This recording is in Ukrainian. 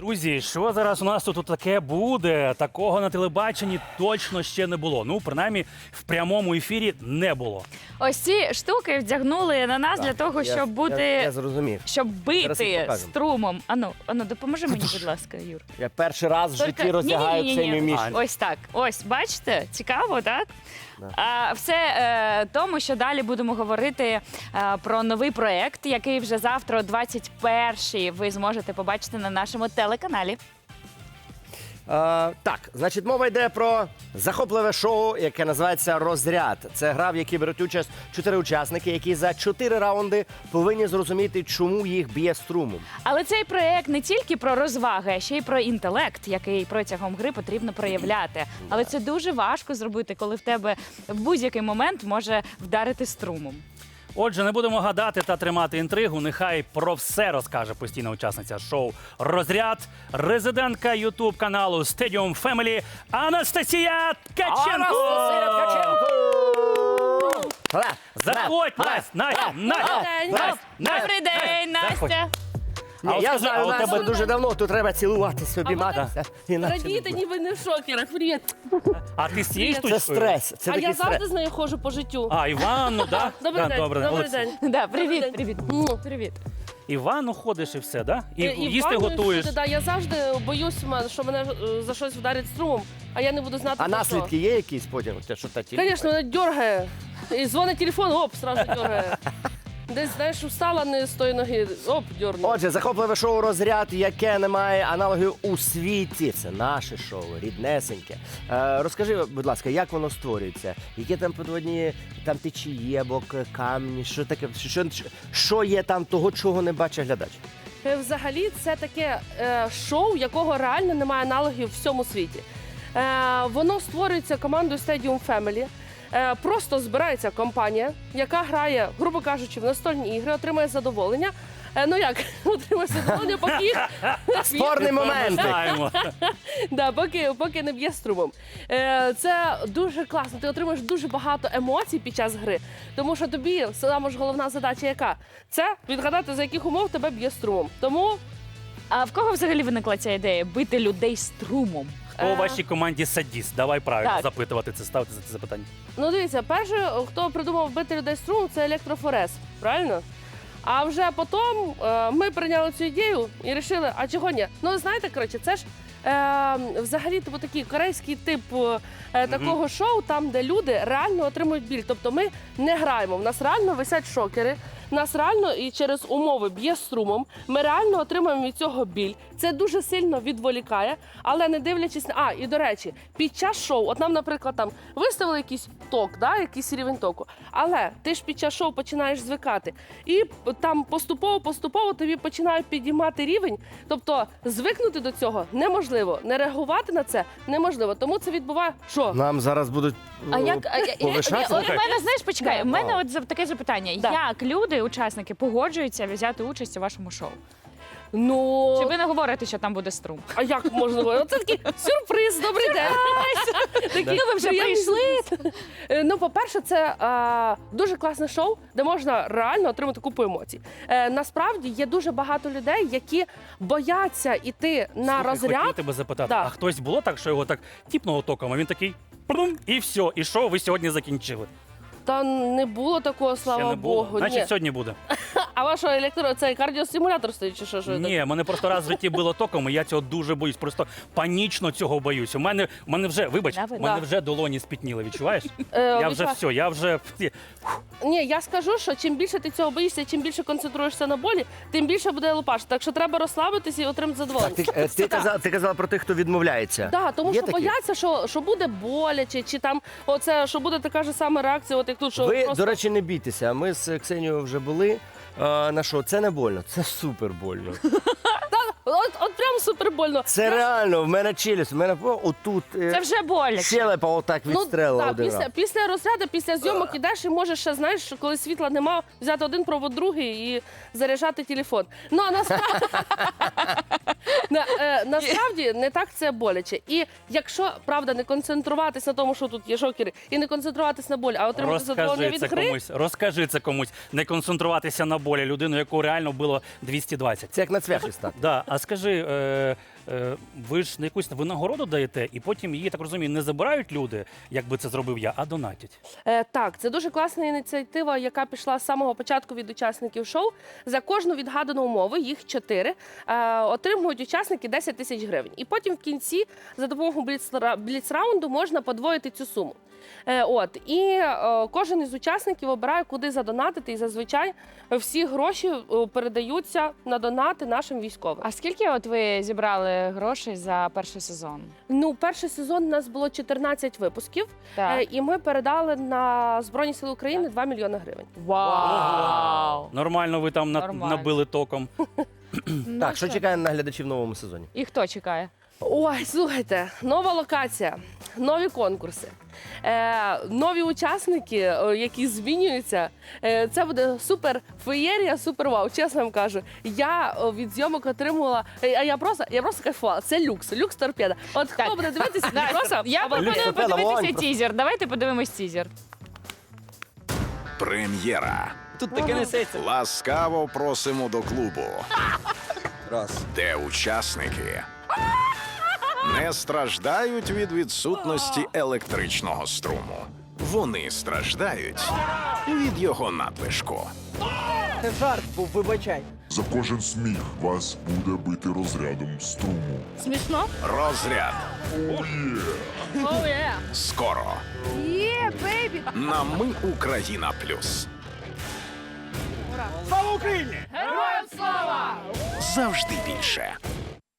Друзі, що зараз у нас тут таке буде? Такого на телебаченні точно ще не було. Ну, принаймні, в прямому ефірі не було. Ось ці штуки вдягнули на нас для того, Я- щоб бути. Я, я зрозумів. Щоб Зараз їх бити покажемо. струмом. Ану, ану, допоможи мені, будь ласка, Юр. Я перший раз в житті роздягаю цей міміш. Ось так. Ось, бачите, цікаво, так? А, все е, тому, що далі будемо говорити е, про новий проект, який вже завтра, о 21-й, ви зможете побачити на нашому телеканалі. А, так, значить, мова йде про захопливе шоу, яке називається Розряд. Це гра, в якій беруть участь чотири учасники, які за чотири раунди повинні зрозуміти, чому їх б'є струмом. Але цей проект не тільки про розваги, а ще й про інтелект, який протягом гри потрібно проявляти. Але це дуже важко зробити, коли в тебе в будь-який момент може вдарити струмом. Отже, не будемо гадати та тримати інтригу. Нехай про все розкаже постійна учасниця шоу Розряд, резидентка Ютуб каналу Stadium Family Анастасія Ткаченко. Заходь, Настя, Настя. Настя, Добрий день, Настя. Ні, А от я скажи, знаю, а у Настю тебе- дуже давно, тут треба цілуватися, обійматися. іначе не буде. ніби не в шокерах. Привіт. А ти з цією Це штучкою? Стрес, це а такий я завжди стрес. з нею ходжу по життю. А, Іванну, да? Добрий Да, день. Добрий день. Да, Добрий привіт, день. привіт. Му. Привіт. Іванну ходиш і все, да? І, І- і їсти ванною готуєш. всюди, Да, я завжди боюсь, м- що мене е, за щось вдарить струмом, а я не буду знати. А за наслідки є якісь потім? Те, що та що. Звісно, мене дергає. І дзвонить телефон, оп, сразу дергає. Десь, знаєш, встала не з тої ноги, оп, дьорнула. Отже, захопливе шоу розряд, яке не має аналогів у світі. Це наше шоу, ріднесеньке. Е, розкажи, будь ласка, як воно створюється? Які там подводні там течії або к- камні? Що таке? Що, що є там того, чого не бачить глядач? Е, Взагалі, це таке е, шоу, якого реально немає аналогів в всьому світі. Е, воно створюється командою Stadium Family. Е, просто збирається компанія, яка грає, грубо кажучи, в настольні ігри, отримує задоволення. Е, ну як, отримує задоволення, поки їх Спорний момент. Знаємо. да, поки, поки не б'є струмом. Е, це дуже класно. Ти отримуєш дуже багато емоцій під час гри. Тому що тобі сама ж головна задача яка? Це відгадати, за яких умов тебе б'є струмом. Тому А в кого взагалі виникла ця ідея бити людей струмом? У Е. вашій команді садіст? Давай правильно Так. запитувати це, ставити за це запитання. Ну, дивіться, перше, хто придумав бити людей струмом, це електрофорез, правильно? А вже потім е, ми прийняли цю ідею і вирішили, а чого ні? Ну, знаєте, коротше, це ж е, взагалі типу, такий корейський тип е, такого шоу, там, де люди реально отримують біль. Тобто ми не граємо, в нас реально висять шокери, нас реально і через умови б'є струмом. Ми реально отримуємо від цього біль. Це дуже сильно відволікає, але не дивлячись на. А, і до речі, під час шоу, от нам, наприклад, там виставили якийсь ток, да, якийсь рівень току. Але ти ж під час шоу починаєш звикати. І там поступово-поступово тобі починають підіймати рівень. Тобто звикнути до цього неможливо, не реагувати на це неможливо. Тому це відбуває що? Нам зараз будуть А е, як а, я- повишати? от мене знаєш, почекай, у мене от за- таке запитання: як люди, учасники, погоджуються взяти участь у вашому шоу? Ну Чи ви не говорите, що там буде струм? а як можна говорити? Це такий сюрприз, добрий день. Такі, Ну ви вже прийшли. Е, Ну, по-перше, це е, дуже класне шоу, де можна реально отримати купу емоцій. Е, насправді є дуже багато людей, які бояться йти на Слухай, розряд. Хотів тебе запитати, Да. а хтось було так, що його так тіпнуло током, а він такий прум, і все, і що ви сьогодні закінчили? Та не було такого, слава Ще не було. Богу. Значить, Ні. сьогодні буде. А ваш електро цей кардіостимулятор стоїть, чи що? що це? Ні, мене просто раз в житті було током, і я цього дуже боюсь. Просто панічно цього боюсь. У мене, у мене вже, вибач, Да, ви- у мене да. вже долоні спітніли, відчуваєш? Е, Я вже відчуваю. все, я вже. Ні, я скажу, що чим більше ти цього боїшся, чим більше концентруєшся на болі, тим більше буде лупаш. Так що треба розслабитися і отримати задоволення. Ти, е, ти, казала, ти казала про тих, хто відмовляється. Да, тому Є що такі? бояться, що, що буде боляче, чи там оце, що буде така ж сама реакція, от як тут, що Ви, просто... до речі, не бійтеся. Ми з Ксенією вже були. На що? Це не больно, це супер больно. От, от прям супер больно. Це реально, в мене челюсть, в мене о, отут е, Це вже боляче. щелепа отак відстрелила да, один після, раз. після розряду, після зйомок ідеш і можеш ще, знаєш, що коли світла нема, взяти один провод другий і заряджати телефон. Ну, а насправді, на, е, насправді не так це боляче. І якщо, правда, не концентруватись на тому, що тут є шокери, і не концентруватись на болі, а отримати задоволення Розкажи від це гри, комусь, розкажи це комусь, не концентруватися на болі людину, яку реально було 220. Це як на цвяхи стати. Да, а скажи, е, ви ж на якусь винагороду даєте, і потім її, так розумію, не забирають люди, як би це зробив я, а донатять. Е, так, це дуже класна ініціатива, яка пішла з самого початку від учасників шоу. За кожну відгадану умову, їх чотири, е, отримують учасники 10 тисяч гривень. І потім в кінці за допомогою бліцра- бліцраунду можна подвоїти цю суму. Е, от і е, кожен із учасників обирає, куди задонатити, і зазвичай всі гроші е, передаються на донати нашим військовим. А скільки от ви зібрали грошей за перший сезон? Ну, перший сезон у нас було 14 випусків, Так. е, і ми передали на Збройні Сили України 2 мільйони гривень. Вау! Нормально, ви там на- Нормально. набили током. Ну, Так, що чекає на глядачів в новому сезоні? І хто чекає? Ой, слухайте, нова локація, нові конкурси, е, нові учасники, е, які змінюються. Е, це буде супер феєрія, супер вау. Чесно вам кажу. Я е, від зйомок отримувала. е, А я просто я просто кайфувала. Це люкс, люкс торпеда. От хто буде дивитися, просто я пропоную подивитися тізер. Давайте подивимось тізер. Прем'єра. Тут таке несеться. Ласкаво просимо до клубу, Раз. де учасники не страждають від відсутності електричного струму. Вони страждають від його надлишку. Це жарт був, вибачай. За кожен сміх вас буде бити розрядом струму. Смішно? Розряд скоро Yeah, baby. на Ми Україна Плюс. Слава Україні! Героям слава! Завжди більше.